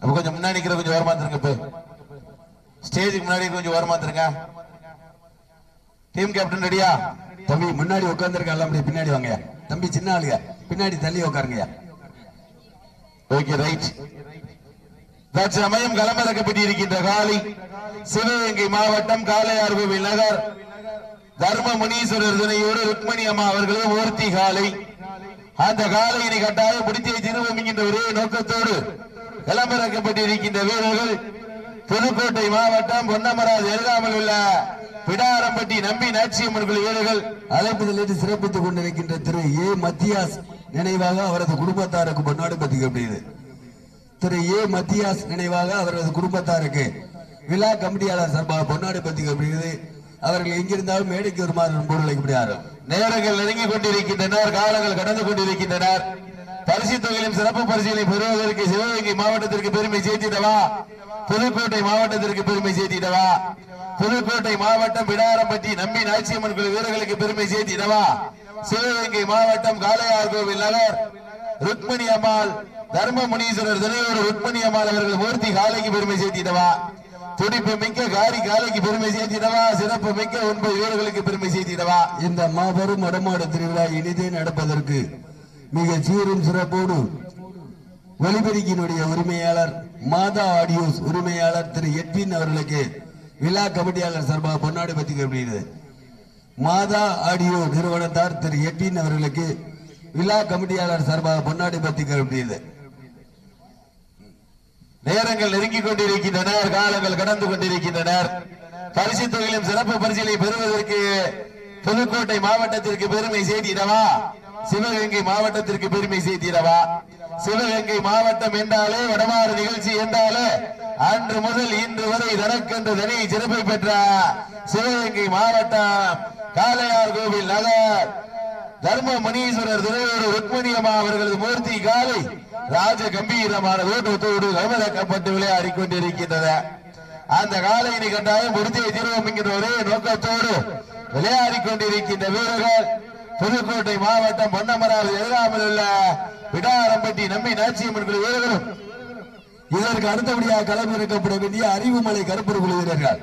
அப்ப கொஞ்சம் முன்னாடி கொஞ்சம் ஓரமா இருந்துருங்க இப்ப. ஸ்டேஜுக்கு முன்னாடி கொஞ்சம் ஓரமா இருந்துருங்க. டீம் கேப்டன் ரெடியா? தம்பி முன்னாடி உட்கார்ந்துருக்க அப்படியே பின்னாடி வாங்க. தம்பி சின்ன ஆளுங்க. பின்னாடி தள்ளி உட்காருங்க. Okay right. தற்சமயம் களமிறக்கப்பட்டிருக்கின்ற காலை சிவகங்கை மாவட்டம் காளையார் நகர் தர்ம முனீஸ்வரர் துணையோடு ருக்மணி அம்மா அவர்களும் ஊர்த்தி காலை. அந்த காலையினை கட்டாயம் முடித்தே திரும்பும் என்கின்ற ஒரே நோக்கத்தோடு களமிறக்கப்பட்டிருக்கின்ற வீரர்கள் புதுக்கோட்டை மாவட்டம் பொன்னமராஜ் எழுதாமல் உள்ள பிடாரம்பட்டி நம்பி நாச்சியம்மன் குழு வீரர்கள் அழைப்புதலிட்டு சிறப்பித்துக் கொண்டிருக்கின்ற திரு ஏ. மத்தியாஸ் நினைவாக அவரது குடும்பத்தாருக்கு பொன்னாடு பதிக்கப்படுகிறது திரு ஏ. மத்தியாஸ் நினைவாக அவரது குடும்பத்தாருக்கு விழா கமிட்டியாளர் சார்பாக பொன்னாடு பதிக்கப்படுகிறது அவர்கள் எங்கிருந்தாலும் மேடைக்கு வருமாறு பொருள் அழைக்கப்படுகிறார்கள். நேரங்கள் நெருங்கிக் கொண்டிருக்கின்றனர் காலங்கள் கடந்து கொண்டிருக்கின்றனர். பரிசு தொகையிலும் சிறப்பு பரிசுகளை பெறுவதற்கு சிவகங்கை மாவட்டத்திற்கு பெருமை சேர்த்திடவா? புதுக்கோட்டை மாவட்டத்திற்கு பெருமை சேர்த்திடவா? புதுக்கோட்டை மாவட்டம் பிடாரம்பட்டி நம்பி நாச்சியம்மன் குழு வீரர்களுக்கு பெருமை சேர்த்திடவா? சிவகங்கை மாவட்டம் காளையார் கோவில் நகர். ருக்மணி அம்மாள் தர்ம முனீஸ்வரர் துணையோடு ருக்மணி அம்மாள் அவர்கள் மூர்த்தி காலைக்கு பெருமை சேர்த்திடவா? துடிப்பு மிக்க காரி காலைக்கு பெருமை சேர்த்திடவா சிறப்பு மிக்க ஒன்பது வீரர்களுக்கு பெருமை சேர்த்திடவா? இந்த மாபெரும் வடமாடு திருவிழா இனிதே நடப்பதற்கு மிக சீரும் சிறப்போடு ஒலிபெருக்கினுடைய உரிமையாளர் மாதா ஆடியோஸ் உரிமையாளர் திரு எட்வின் அவர்களுக்கு விழா கமிட்டியாளர் சார்பாக பொன்னாடு பத்திக்கப்படுகிறது மாதா ஆடியோ நிறுவனத்தார் திரு எட்வின் அவர்களுக்கு விழா கமிட்டியாளர் சார்பாக பொன்னாடு பத்திக்கப்படுகிறது நேரங்கள் நெருங்கிக் கொண்டிருக்கின்றனர் காலங்கள் கடந்து கொண்டிருக்கின்றனர் பரிசு தொகையிலும் சிறப்பு பரிசிலை பெறுவதற்கு புதுக்கோட்டை மாவட்டத்திற்கு பெருமை செய்திடவா சிவகங்கை மாவட்டத்திற்கு பெருமை செய்திடவா சிவகங்கை மாவட்டம் என்றாலே வடமாறு நிகழ்ச்சி என்றாலே அன்று முதல் இன்று வரை தனக்கென்று தனி சிறப்பை பெற்ற சிவகங்கை மாவட்டம் காளையார் கோவில் நகர். தர்ம முனீஸ்வரர் துணையோடு ருக்மணியம்மா அவர்களது மூர்த்தி காலை ராஜ கம்பீரமான ஓட்டத்தோடு கவனிக்கப்பட்டு விளையாடி கொண்டிருக்கின்றன அந்த காலையினை கண்டாலும் முடித்தே தீர்வோம் என்கிற ஒரே நோக்கத்தோடு விளையாடி கொண்டிருக்கின்ற வீரர்கள் புதுக்கோட்டை மாவட்டம் பொன்னமராவில் எதிராமல் உள்ள விடாரம்பட்டி நம்பி நாச்சியம்மன் குழு வீரர்களும் இதற்கு அடுத்தபடியாக களமிறக்கப்பட வேண்டிய அறிவுமலை கருப்பூர் குழு வீரர்கள்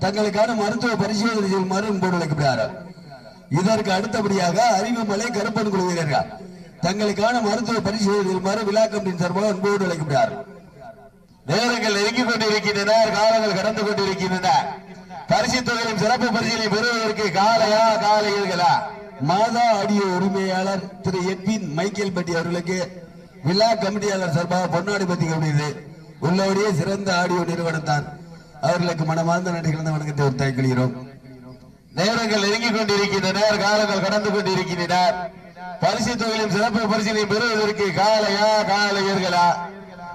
தங்களுக்கான மருத்துவ பரிசோதனை செய்யுமாறு அன்போடு இதற்கு அடுத்தபடியாக அறிவுமலை கருப்பன் குழு வீரர்கள் தங்களுக்கான மருத்துவ பரிசோதனை செய்யுமாறு விழா கமிட்டியின் சார்பாக அன்போடு அழைக்கப்படுகிறார்கள் நேரங்கள் நெருங்கிக் கொண்டிருக்கின்றனர் காலங்கள் கடந்து கொண்டிருக்கின்றன. பரிசு தொகையின் சிறப்பு பரிசீலனை பெறுவதற்கு காலையா காலைகளா மாதா ஆடியோ உரிமையாளர் திரு எட்வின் மைக்கேல் பட்டி அவர்களுக்கு விழா கமிட்டியாளர் சார்பாக பொன்னாடி பத்தி கவிடுகிறது உள்ளபடியே சிறந்த ஆடியோ நிறுவனம் தான். அவர்களுக்கு மனமார்ந்த நன்றிகளை வணக்கத்தை ஒரு தாய்க்கொள்கிறோம் நேரங்கள் நெருங்கிக் கொண்டிருக்கின்றனர் காலங்கள் கடந்து கொண்டிருக்கின்றனர் பரிசு தொகையின் சிறப்பு பரிசீலனை பெறுவதற்கு காலையா காலையர்களா?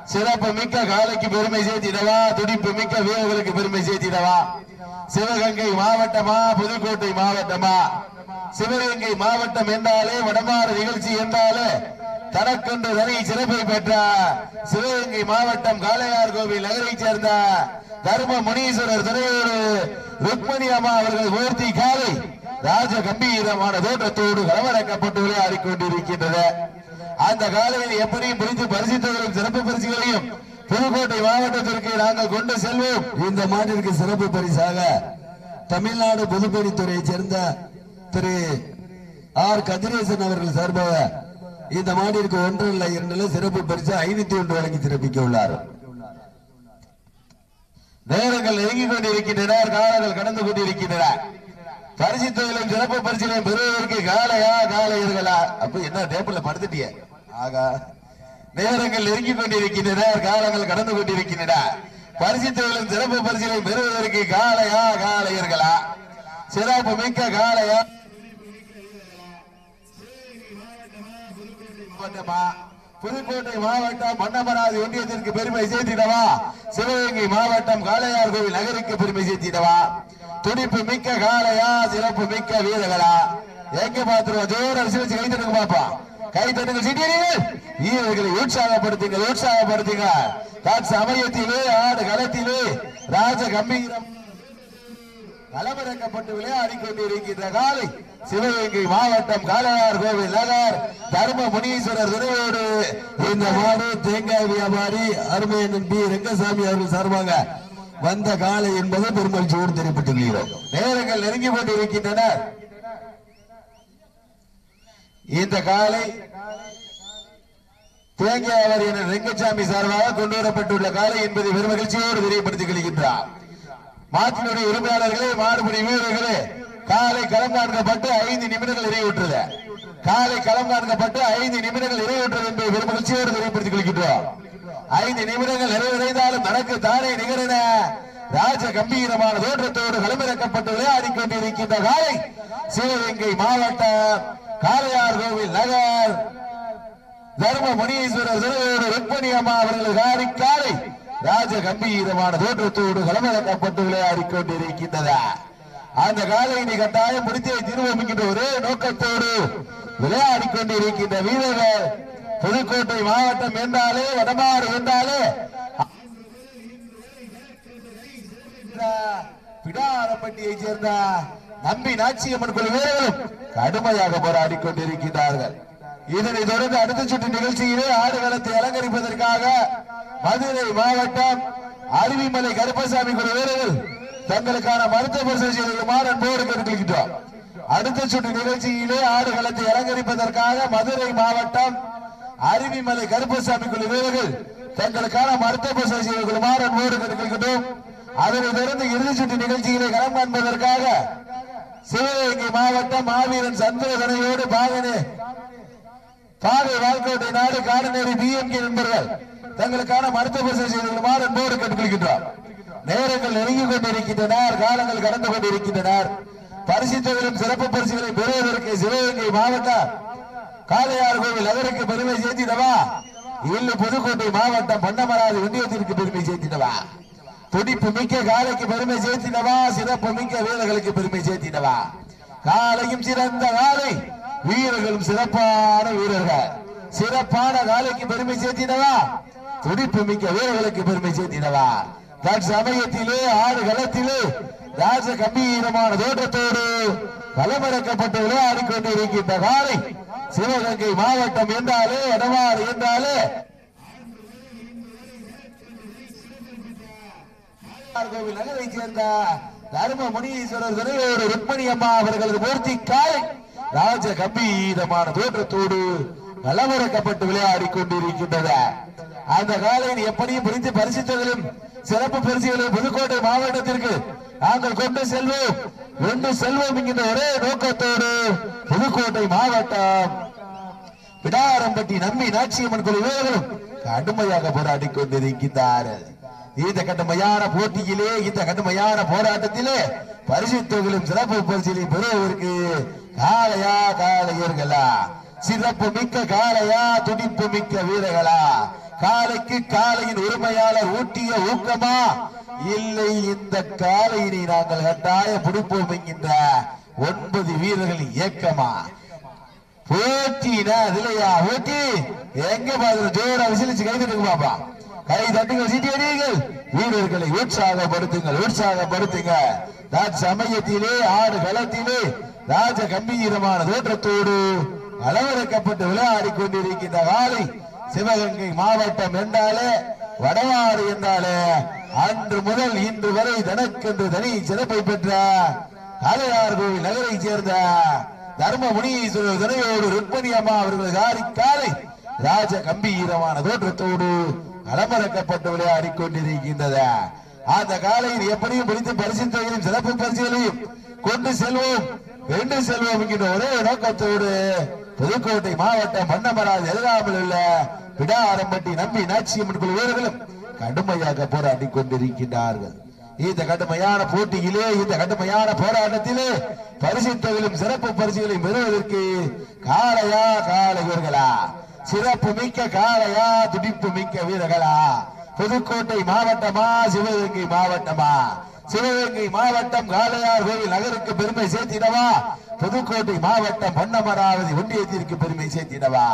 சிறப்பு மிக்க காலைக்கு பெருமை சேர்த்திடவா? துடிப்பு மிக்க வீரர்களுக்கு பெருமை சேர்த்திடவா? சிவகங்கை மாவட்டமா? புதுக்கோட்டை மாவட்டமா? சிவகங்கை மாவட்டம் என்றாலே வடமாறு நிகழ்ச்சி என்றாலே தனக்கொண்டு தனி சிறப்பை பெற்ற சிவகங்கை மாவட்டம் காளையார் கோவில் நகரைச் சேர்ந்த தர்ம முனீஸ்வரர் துணையோடு ருக்மணி அம்மா அவர்கள் மூர்த்தி காலை ராஜ கம்பீரமான தோற்றத்தோடு கலவரக்கப்பட்டு விளையாடி கொண்டிருக்கின்றது அந்த காலையில் எப்படியும் பிரித்து பரிசுத்தவர்களும் சிறப்பு பரிசுகளையும் புதுக்கோட்டை மாவட்டத்திற்கு நாங்கள் கொண்டு செல்வோம். இந்த மாநிலத்திற்கு சிறப்பு பரிசாக தமிழ்நாடு பொதுப்பணித்துறையைச் சேர்ந்த திரு ஆர். கதிரேசன் அவர்கள் சார்பாக இந்த மாநிலத்திற்கு ஒன்று இல்லை இரண்டு சிறப்பு பரிசு ஐநூத்தி ஒன்று வழங்கி சிறப்பிக்க உள்ளார். நேரங்கள் நெருங்கிக் கொண்டிருக்கின்றன காலங்கள் கடந்து கொண்டிருக்கின்றன. பரிசு தொழிலும் சிறப்பு பரிசிலையும் பெறுவதற்கு காலையா காலையர்களா அப்ப என்ன டேபிள்ல படுத்துட்டிய? ஆகா. நேரங்கள் நெருங்கிக் கொண்டிருக்கின்றன காலங்கள் கடந்து கொண்டிருக்கின்றன. பரிசு தொழிலும் சிறப்பு பரிசிலையும் பெறுவதற்கு காலையா காலையர்களா சிறப்பு மிக்க காலையா? மாவட்டமா? புதுக்கோட்டை மாவட்டம் மன்னமராதி ஒன்றியத்திற்கு பெருமை சேர்த்திடவா? சிவகங்கை மாவட்டம் காளையார் கோவில் நகருக்கு பெருமை சேர்த்திடவா? துடிப்பு மிக்க காளையா சிறப்பு மிக்க வீரர்களா? எங்க பாத்துருவோம் ஜோர அரசு வச்சு கை தட்டுங்க பாப்பா. கை தட்டுங்க சிட்டியர்கள் வீரர்களை உற்சாகப்படுத்துங்க உற்சாகப்படுத்துங்க. தாட் சமயத்திலே ஆடு களத்திலே ராஜ கம்பீரம். களமிறக்கப்பட்டு விளையாடி கொண்டிருக்கின்ற காலை சிவகங்கை மாவட்டம் காளையார் கோவில் நகர் தர்ம முனீஸ்வரர் துணையோடு இந்த மாடு தேங்காய் வியாபாரி அருமையன் பி. ரெங்கசாமி அவர்கள் சார்பாக வந்த காலை என்பது பெருமகிழ்ச்சியோடு தெரிவித்துக் கொள்கிறோம். நேரங்கள் நெருங்கி கொண்டிருக்கின்றன. இந்த காலை தேங்கியாவர் என ரெங்கசாமி சார்பாக கொண்டு வரப்பட்டுள்ள காலை என்பதை பெருமகிழ்ச்சியோடு தெரியப்படுத்திக் கொள்கின்றார். மாற்றினுடைய உரிமையாளர்களே மாடுபடி வீரர்களே காலை களம் காண்கப்பட்டு ஐந்து நிமிடங்கள் நிறைவுற்றது. காலை களம் காண்கப்பட்டு ஐந்து நிமிடங்கள் நிறைவுற்றது என்பதை பெருமகிழ்ச்சியோடு தெரியப்படுத்திக் கொள்கின்றோம். ஐந்து நிமிடங்கள் நிறைவடைந்தாலும் நடக்கு தானே நிகரென ராஜ கம்பீரமான தோற்றத்தோடு களமிறக்கப்பட்டு விளையாடி கொண்டிருக்கின்ற காலை சிவகங்கை மாவட்டம் காளையார் கோவில் நகர். தர்ம முனீஸ்வரர் திருவோடு ருக்மணி அம்மா அவர்கள் காரி காலை ராஜ கம்பீரமான தோற்றத்தோடு களமிறக்கப்பட்டு விளையாடி கொண்டிருக்கின்றதா அந்த காலையினை கட்டாயம் முடித்தே திரும்பும் ஒரே நோக்கத்தோடு விளையாடி கொண்டிருக்கின்ற வீரர்கள் புதுக்கோட்டை மாவட்டம் என்றாலே வடமாறு என்றாலே பிடாரப்பட்டியை சேர்ந்த நம்பி நாச்சியம்மன் குழு வீரர்களும் கடுமையாக போராடி கொண்டிருக்கிறார்கள் இதனை தொடர்ந்து அடுத்த சுற்று நிகழ்ச்சியிலே ஆடுகளத்தை அலங்கரிப்பதற்காக மதுரை மாவட்டம் அருவிமலை கருப்பசாமி குழு வீரர்கள் தங்களுக்கான மருத்துவ பரிசோதனை அன்போடு கேட்டுக்கொள்கின்றோம் அடுத்த சுற்று நிகழ்ச்சியிலே ஆடுகளத்தை அலங்கரிப்பதற்காக மதுரை மாவட்டம் அருவிமலை கருப்பசாமி குழு வீரர்கள் தங்களுக்கான மருத்துவ பரிசோதனை செய்து கொள்ளுமாறு அன்போடு கேட்டுக்கொள்கின்றோம் அதனைத் தொடர்ந்து இறுதி சுட்டு நிகழ்ச்சிகளை களம் காண்பதற்காக சிவகங்கை மாவட்டம் மாவீரன் சந்திரதனையோடு பாகனே பாதை வாழ்க்கோட்டை நாடு காடநேரி பிஎம்கே நண்பர்கள் தங்களுக்கான மருத்துவ பரிசோதனை செய்து கொள்ளுமாறு அன்போடு கேட்டுக்கொள்கின்றோம் நேரங்கள் நெருங்கிக் கொண்டிருக்கின்றனர் காலங்கள் கடந்து கொண்டிருக்கின்றனர் பரிசுத்தவரும் சிறப்பு பரிசுகளை பெறுவதற்கு சிவகங்கை மாவட்டம் காளையார் கோவில் நகருக்கு பெருமை சேர்த்திடவா இல்ல புதுக்கோட்டை மாவட்டம் பண்ணமராது ஒன்றியத்திற்கு பெருமை சேர்த்திடவா துடிப்பு மிக்க காலைக்கு பெருமை சேர்த்திடவா சிறப்பு மிக்க வீரர்களுக்கு பெருமை சேர்த்திடவா காலையும் சிறந்த காலை வீரர்களும் சிறப்பான வீரர்கள். சிறப்பான காலைக்கு பெருமை சேர்த்திடவா துடிப்பு மிக்க வீரர்களுக்கு பெருமை சேர்த்திடவா தற்சமயத்திலே ஆடு களத்திலே ராஜ கம்பீரமான தோற்றத்தோடு களமிறக்கப்பட்டு விளையாடி கொண்டிருக்கின்ற காலை சிவகங்கை மாவட்டம் என்றாலே எடவாறு என்றாலே கோவில் நகரை சேர்ந்த தர்ம முனீஸ்வரர் திருவேறு ருக்மணி அம்மா அவர்களது மூர்த்தி காலை ராஜ கம்பீரமான தோற்றத்தோடு நலமுறக்கப்பட்டு விளையாடி கொண்டிருக்கின்றது அந்த காலையில் எப்படியும் பிரித்து பரிசித்ததிலும் சிறப்பு பரிசுகளும் புதுக்கோட்டை மாவட்டத்திற்கு நாங்கள் கொண்டு செல்வோம். என்று செல்வோம் என்கின்ற ஒரே நோக்கத்தோடு புதுக்கோட்டை மாவட்டம். பிடாரம்பட்டி நம்பி நாச்சியம்மன் குழு வீரர்களும் கடுமையாக போராடி கொண்டிருக்கின்றார்கள். இந்த கடுமையான போட்டியிலே இந்த கடுமையான போராட்டத்திலே பரிசு தொகையிலும் சிறப்பு பரிசிலையும் பெறுவதற்கு காளையா காளையர்களா? சிறப்பு மிக்க காளையா துடிப்பு மிக்க வீரர்களா? காலைக்கு காலையின் உரிமையாளர் ஊட்டிய ஊக்கமா? இல்லை இந்த காலையினை நாங்கள் கட்டாய பிடிப்போம் என்கின்ற ஒன்பது வீரர்கள் இயக்கமா? போட்டினா அதுலயா? போட்டி! எங்க பாக்குற ஜோரா விசிலிச்சு கை தட்டுங்க பாப்பா. கை தட்டுங்கள் சீட்டி அடியுங்கள். வீரர்களை உற்சாகப்படுத்துங்கள் உற்சாகப்படுத்துங்க. சமயத்திலே ஆடு களத்திலே ராஜ கம்பீரமான தோற்றத்தோடு அளவிறக்கப்பட்டு விளையாடி கொண்டிருக்கின்ற காலை சிவகங்கை மாவட்டம் என்றாலே வடவாறு என்றாலே அன்று முதல் இன்று வரை தனக்கென்று தனி சிறப்பை பெற்ற காளையார் கோவில் நகரை சேர்ந்த தர்ம முனீஸ்வரர் துணையோடு ருக்மணி அம்மா அவர்கள் காரி காலை ராஜ கம்பீரமான தோற்றத்தோடு அலமரக்கப்பட்டு விளையாடி கொண்டிருக்கின்றது அந்த காலையில் எப்படியும் பிடித்து பரிசுத்தையும் சிறப்பு பரிசுகளையும் கொண்டு செல்வோம். வென்று செல்வோம் என்கின்ற ஒரே நோக்கத்தோடு புதுக்கோட்டை மாவட்டம் மன்னமராஜ் எதிராமல் உள்ள விடாரம்பட்டி நம்பி நாச்சியம்மன் குழு வீரர்களும் கடுமையாக போராடி கொண்டிருக்கின்றார்கள். இந்த கடுமையான போட்டியிலே இந்த கடுமையான போராட்டத்திலே பரிசுத்தவிலும் சிறப்பு பரிசுகளையும் பெறுவதற்கு காளையா வீரர்களா? சிறப்பு மிக்க காளையா துடிப்பு மிக்க வீரர்களா? புதுக்கோட்டை மாவட்டமா சிவகங்கை மாவட்டமா? சிவகங்கை மாவட்டம் காளையார் கோவில் நகருக்கு பெருமை சேர்த்திடவா? புதுக்கோட்டை மாவட்டம் பொன்னமராவதி ஒன்றியத்திற்கு பெருமை சேர்த்திடவா?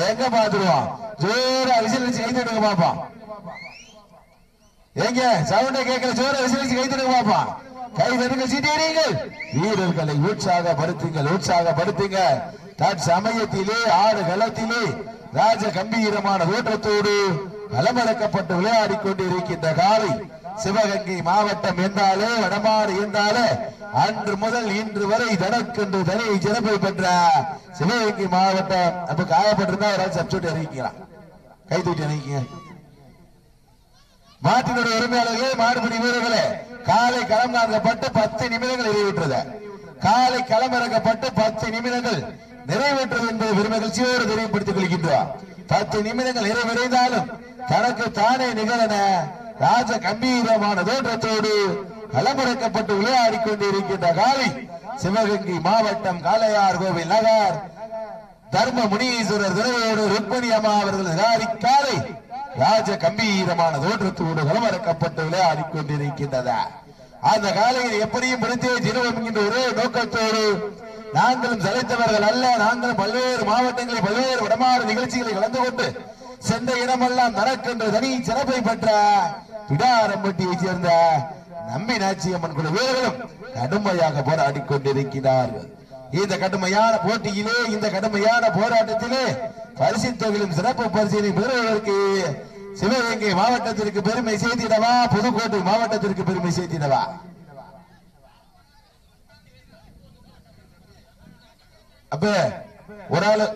எங்க பாத்துருவான் ஜோரா விசிலிச்சு கைத்தடுங்க பாப்பா. எங்க? சவுண்ட கேட்கல ஜோர விசிலிச்சு கைத்தடுங்க பாப்பா. கை தட்டுங்க சீட்டியடிங்கள் வீரர்களை உற்சாக படுத்துங்கள் உற்சாக படுத்துங்க தற்சமயத்திலே ஆடு களத்திலே ராஜ கம்பீரமான ஓட்டத்தோடு களமிறக்கப்பட்டு விளையாடி கொண்டிருக்கின்ற காலை சிவகங்கை மாவட்டம் என்றாலே வடமாறு என்றாலே அன்று முதல் இன்று வரை தனக்கென்று தனி சிறப்பை பெற்ற சிவகங்கை மாவட்டம். அப்ப காயப்பட்டிருந்தா யாராவது சப்ஸ்டியூட் அறிவிக்கலாம் கை தூட்டி அறிவிக்க மாட்டினுடைய உரிமையாளர்களே மாடுபிடி வீரர்களே காலை களம் இறக்கப்பட்டு பத்து நிமிடங்கள் நிறைவேற்றது. காலை களம் இறக்கப்பட்டு பத்து நிமிடங்கள் நிறைவேற்றது என்பதை பெரும் மகிழ்ச்சியோடு தெரியப்படுத்திக் கொள்கின்றார் பத்து நிமிடங்கள் நிறைவடைந்தாலும் தனக்கு தானே நிகழன ராஜ கம்பீரமான தோற்றத்தோடு களமிறக்கப்பட்டு விளையாடி கொண்டிருக்கின்ற காலை சிவகங்கை மாவட்டம் காளையார் கோவில் நகர். தர்ம முனீஸ்வரர் துணையோடு ருக்மணி அம்மா அவர்கள் காலை ராஜ கம்பீரமான தோற்றத்தோடு களமிறக்கப்பட்டு விளையாடி கொண்டிருக்கின்றதா அந்த காலையில் எப்படியும் முடித்தே திருவம் என்கின்ற ஒரே நோக்கத்தோடு நாங்களும் செலுத்தவர்கள் அல்ல. நாங்களும் பல்வேறு மாவட்டங்களில் பல்வேறு வடமாறு நிகழ்ச்சிகளை கலந்து கொண்டு சென்ற இடமெல்லாம் நடக்கின்ற தனி சிறப்பை பெற்ற பிடாரம்பட்டியைச் சேர்ந்த நம்பி நாச்சியம்மன் குழு வீரர்களும் கடுமையாக போராடி கொண்டிருக்கிறார்கள் இந்த கடுமையான போட்டியிலே இந்த கடுமையான போராட்டத்திலே பரிசு தொகையிலும் சிறப்பு பரிசீலனை பெறுவதற்கு சிவகங்கை மாவட்டத்திற்கு பெருமை செய்திடவா புதுக்கோட்டை மாவட்டத்திற்கு பெருமை செய்திடவா அப்ப ஒரு ஆளு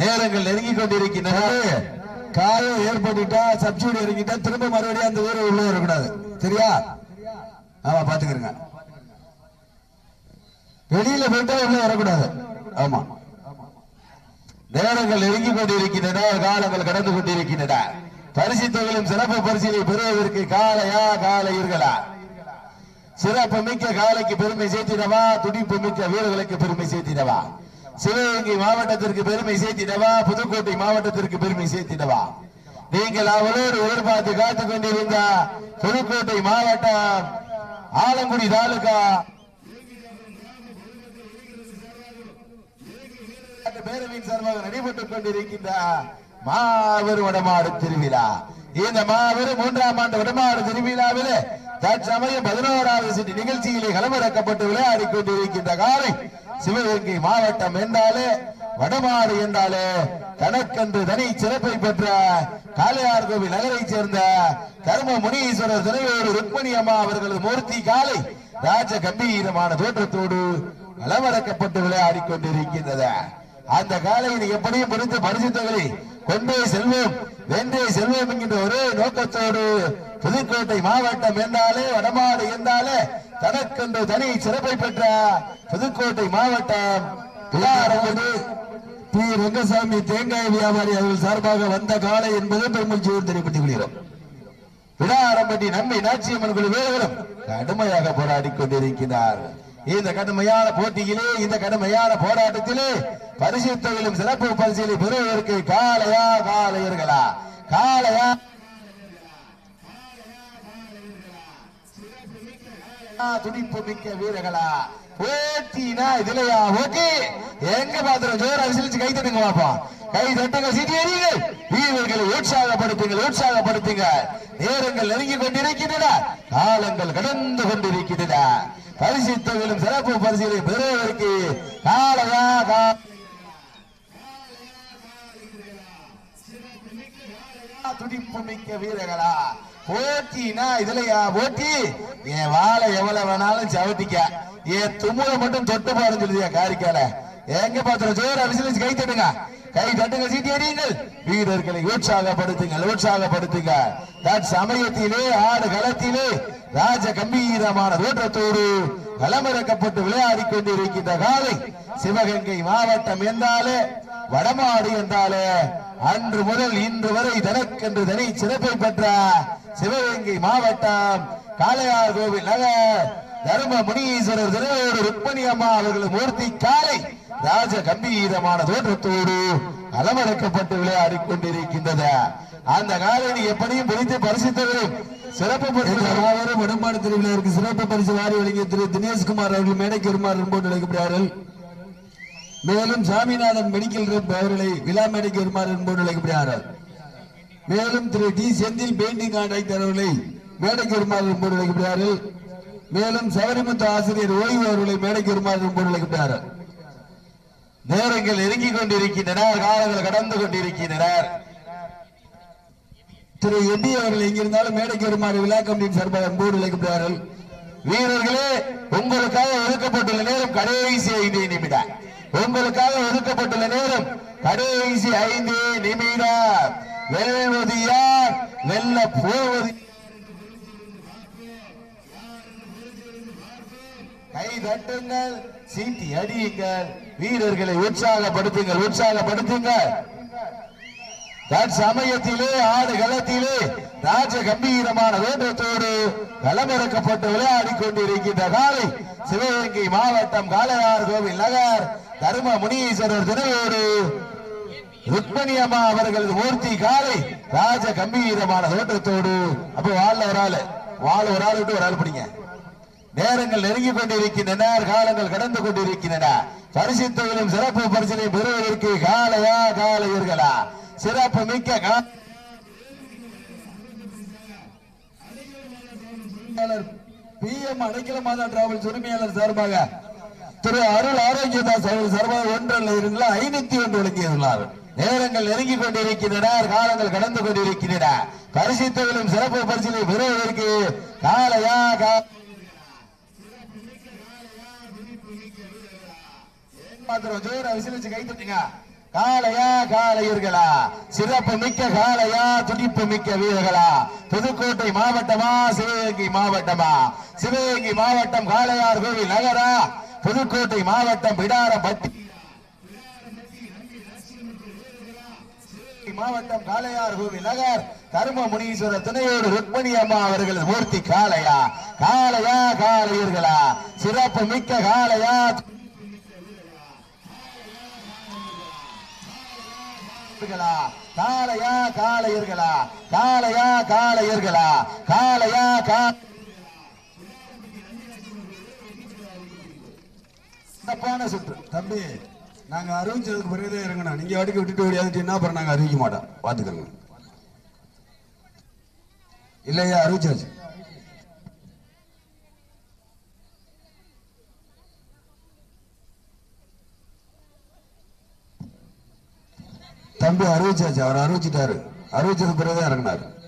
நேரங்கள் நெருங்கி கொண்டிருக்கின்றன. காயம் ஏற்பட்டுட்டா சப்சிடி இறங்கிட்டா திரும்ப மறுபடியும் அந்த ஊரை உள்ள வரக்கூடாது. சரியா? ஆமா பாத்துக்கிறங்க வெளியில போயிட்டா உள்ள வரக்கூடாது. ஆமா. நேரங்கள் நெருங்கி கொண்டிருக்கின்றன காலங்கள் கடந்து கொண்டிருக்கின்றன. பரிசு தொகையிலும் சிறப்பு பரிசீலை பெறுவதற்கு காலையா காலையீர்களா? சிறப்பு மிக்க காலைக்கு பெருமை சேர்த்திடவா துடிப்பு மிக்க வீரர்களுக்கு பெருமை சேர்த்திடவா? சிவகங்கை மாவட்டத்திற்கு பெருமை சேர்த்திடவா? புதுக்கோட்டை மாவட்டத்திற்கு பெருமை சேர்த்திடவா? நீங்கள் அவளோடு எதிர்பார்த்து காத்துக் கொண்டிருந்த புதுக்கோட்டை மாவட்டம் ஆலங்குடி தாலுகா. பேரவையின் சார்பாக நடைபெற்றுக் கொண்டிருக்கின்ற மாபெரும் வடமாடு திருவிழா. இந்த மாபெரும் மூன்றாம் ஆண்டு வடமாடு திருவிழாவிலே தற்சமயம் பதினோராவது சிட்டி நிகழ்ச்சியிலே களமிறக்கப்பட்டு விளையாடி கொண்டிருக்கின்ற காலை சிவகங்கை மாவட்டம் என்றாலே வடமாடு என்றாலே தனக்கென்று தனி சிறப்பை பெற்ற காளையார் கோவில் நகரைச் சேர்ந்த கர்ம முனீஸ்வரர் துணையோடு ருக்மணி அம்மா அவர்களது மூர்த்தி காலை ராஜ கம்பீரமான தோற்றத்தோடு களமிறக்கப்பட்டு விளையாடி கொண்டிருக்கின்றது அந்த காலையில் எப்படியும் முடிந்து பரிசுத்தவரை கொண்டே செல்வோம். வென்றே செல்வோம் என்கின்ற ஒரே நோக்கத்தோடு புதுக்கோட்டை மாவட்டம் என்றாலே வடமாடு என்றாலே தனக்கென்று தனி சிறப்பை பெற்ற புதுக்கோட்டை மாவட்டம் பிள்ளாரோடு பி. ரங்கசாமி தேங்காய் வியாபாரி அவர்கள் சார்பாக வந்த காலை என்பது பெருமூச்சியோடு தெரியப்பட்டுக் கொள்கிறோம் விடாரம்பட்டி நம்பி நாச்சியம்மன் குழு வீரர்களும் கடுமையாக போராடி கொண்டிருக்கிறார்கள். இந்த கடுமையான போட்டியிலே இந்த கடுமையான போராட்டத்திலே பரிசு சிறப்பு பரிசீலி பெறுவதற்கு காளையா காளையர்களா? காளையா துடிப்பு மிக்க வீரர்களா? போட்டினா இதுலயா? ஓகே. எங்க பாத்திரம்? ஜோரா விசிலிச்சு கை தட்டுங்க பாப்போம். கை தட்டுங்க சீட்டி எறியுங்கள். வீரர்களை உற்சாகப்படுத்துங்க உற்சாகப்படுத்துங்க நேரங்கள் நெருங்கி கொண்டிருக்கின்றன. காலங்கள் கடந்து கொண்டிருக்கின்றன. பரிசு தொகையிலும் சிறப்பு பரிசீலனை பெறுவதற்கு காலையா கா துடிப்பு மிக்க வீரர்களா. போட்டினா இதுலயா? போட்டி? என் வாழை எவ்வளவு வேணாலும் சவட்டிக்க. என் தும்முல மட்டும் தொட்டு பாருன்னு சொல்லியா காரிக்கால? எங்க பாத்திரம் ஜோர விசிலிச்சு கை தட்டுங்க. கை தட்டுங்க சீட்டி வீரர்களை உற்சாகப்படுத்துங்கள் உற்சாகப்படுத்துங்க. தன் சமயத்திலே ஆடு களத்திலே ராஜ கம்பீரமான தோற்றத்தோடு களமிறக்கப்பட்டு விளையாடி கொண்டிருக்கின்ற காலை சிவகங்கை மாவட்டம் என்றாலே வடமாடு என்றாலே அன்று முதல் இன்று வரை தனக்கென்று தனி சிறப்பை பெற்ற சிவகங்கை மாவட்டம் காளையார் கோவில் நகர். தர்ம முனீஸ்வரர் திருவோடு ருக்மணி அம்மா அவர்கள் மூர்த்தி காலை ராஜ கம்பீரமான தோற்றத்தோடு அலமடக்கப்பட்டு விளையாடி கொண்டிருக்கின்றது. அந்த காலையில் எப்படியும் பிடித்து பரிசித்தவரும் சிறப்பு பரிசு மாபெரும் வடமாடு திருவிழாவிற்கு சிறப்பு பரிசு வாரி வழங்கிய திரு தினேஷ்குமார் அவர்கள் மேடைக்கு வருமாறு என்போடு அழைக்கப்படுகிறார்கள் மேலும் சாமிநாதன் மெடிக்கல் ரெப் அவர்களை விழா மேடைக்கு வருமாறு என்போடு அழைக்கப்படுகிறார்கள். மேலும் திரு டி செந்தில் பெயிண்டிங் கான்ட்ராக்டர் அவர்களை மேடைக்கு வருமாறு முன்பு அழைக்கப்படுகிறார்கள். மேலும் சபரிமுத்து ஆசிரியர் ஓய்வு அவர்களை மேடைக்கு வருமாறு முன்பு அழைக்கப்படுகிறார் நேரங்கள் நெருங்கிக் கொண்டிருக்கின்றனர் காலங்கள் கடந்து கொண்டிருக்கின்றனர் திரு எட்டி அவர்கள் எங்கிருந்தாலும் மேடைக்கு வருமாறு விழா கமிட்டியின் சார்பாக அன்போடு அழைக்கிறார்கள் வீரர்களே உங்களுக்காக ஒதுக்கப்பட்டுள்ள நேரம் கடைசி ஐந்து நிமிடம். உங்களுக்காக ஒதுக்கப்பட்டுள்ள நேரம் கடைசி ஐந்து நிமிடம். வெல்வது யார் வெல்ல போவது? கை தட்டுங்கள் சீட்டி அடியுங்கள். வீரர்களை உற்சாகப்படுத்துங்கள் உற்சாகப்படுத்துங்கள். தற்சமயத்திலே ஆடு களத்திலே ராஜ கம்பீரமான வேண்டத்தோடு களமிறக்கப்பட்டு விளையாடி கொண்டிருக்கின்ற காலை சிவகங்கை மாவட்டம் காளையார் கோவில் நகர். தர்ம முனீஸ்வரர் திருவோடு. ருக்மணி அம்மா அவர்களது மூர்த்தி காலை ராஜ கம்பீரமான தோற்றத்தோடு. அப்ப வாழ ஒரு ஆளு. வாழ ஒரு ஆள் விட்டு ஒரு ஆள் பிடிங்க. நேரங்கள் நெருங்கிக் கொண்டிருக்கின்றன காலங்கள் கடந்து கொண்டிருக்கின்றன. பரிசுத்தவிலும் சிறப்பு பரிசனை பெறுவதற்கு காலையா காலையர்களா? சிறப்பு மிக்க B M Adaikala Matha travels உரிமையாளர் சார்பாக திரு அருள் ஆரோக்கியதாஸ் அவர்கள் சார்பாக ஒன்றில் இருந்தா ஐநூத்தி ஒன்று வழங்கியுள்ளார் நேரங்கள் நெருங்கிக் கொண்டிருக்கின்றன காலங்கள் கடந்து கொண்டிருக்கின்றன. பரிசுத்தவிலும் சிறப்பு பரிசனை பெறுவதற்கு காலையா கா பாத்திரம் ஜோர விசிலிச்சு கை தட்டுங்க. காளையா காளையர்களா சிறப்பு மிக்க காளையா துடிப்பு மிக்க வீரர்களா? புதுக்கோட்டை மாவட்டமா சிவகங்கை மாவட்டமா? சிவகங்கை மாவட்டம் காளையார் கோவில் நகரா? புதுக்கோட்டை மாவட்டம் பிடாரப்பட்டி மாவட்டம் காளையார் கோவில் நகர் தர்ம முனீஸ்வரர் துணையோடு ருக்மணி அம்மா அவர்கள் மூர்த்தி காளையா. காளையா காளையர்களா. சிறப்பு மிக்க காளையா. காளையா காளையர்களா. காளையா காளையர்களா. காளையா கா சிறப்பான சுற்று. தம்பி நாங்க அறிவிச்சதுக்கு பிறகுதான் இறங்கணும் நீங்க வாடிக்கை விட்டுட்டு ஓடியாந்துட்டீங்கன்னா அப்புறம் நாங்க அறிவிக்க மாட்டோம். பாத்துக்கோங்க இல்லையா? அறிவிச்சாச்சு. தம்பி அறிவிச்சாச்சு. அவர் அறிவிச்சிட்டாரு. அறிவிச்சதுக்கு பிறகுதான் இறங்கினாரு.